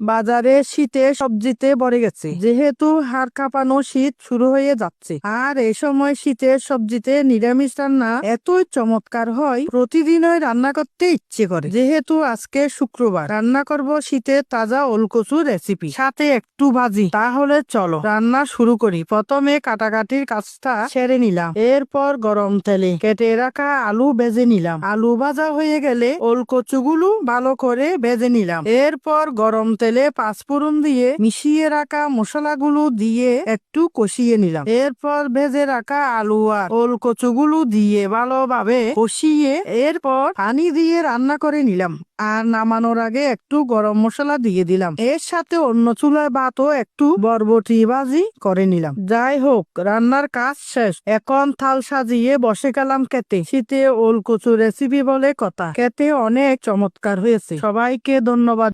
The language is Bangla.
বাজারে শীতে সবজিতে ভরে গেছে। যেহেতু হাড় কাঁপানো শীত শুরু হয়ে যাচ্ছে, আর এই সময় শীতের সবজিতে নিরামিষ রান্না এতই চমৎকার হয়, প্রতিদিনই রান্না করতে ইচ্ছে করে। যেহেতু আজকে শুক্রবার, রান্না করব শীতের তাজা ওলকচু রেসিপি সাথে একটু ভাজি। তাহলে চলো, রান্না শুরু করি। প্রথমে কাটাকাটির কাজটা সেরে নিলাম। এরপর গরম তেলে কেটে রাখা আলু ভেজে নিলাম। আলু ভাজা হয়ে গেলে ওলকচুগুলো ভালো করে ভেজে নিলাম। এরপর গরম তেলে পাঁচফোড়ন দিয়ে মিশিয়ে রাখা মশলাগুলো দিয়ে একটু কষিয়ে নিলাম। এরপর ভেজে রাখা আলু আর ওলকচুগুলো দিয়ে ভালোভাবে কষিয়ে এরপর পানি দিয়ে রান্না করে নিলাম। আর নামানোর আগে একটু গরম মশলা দিয়ে দিলাম। এর সাথে অন্য চুলায় ভাতও একটু বরবটি ভাজি করে নিলাম। যাই হোক, রান্নার কাজ শেষ। এখন থাল সাজিয়ে বসে গেলাম খেতে। শীতে ওল কচু রেসিপি বলে কথা। খেতে অনেক চমৎকার হয়েছে। সবাইকে ধন্যবাদ।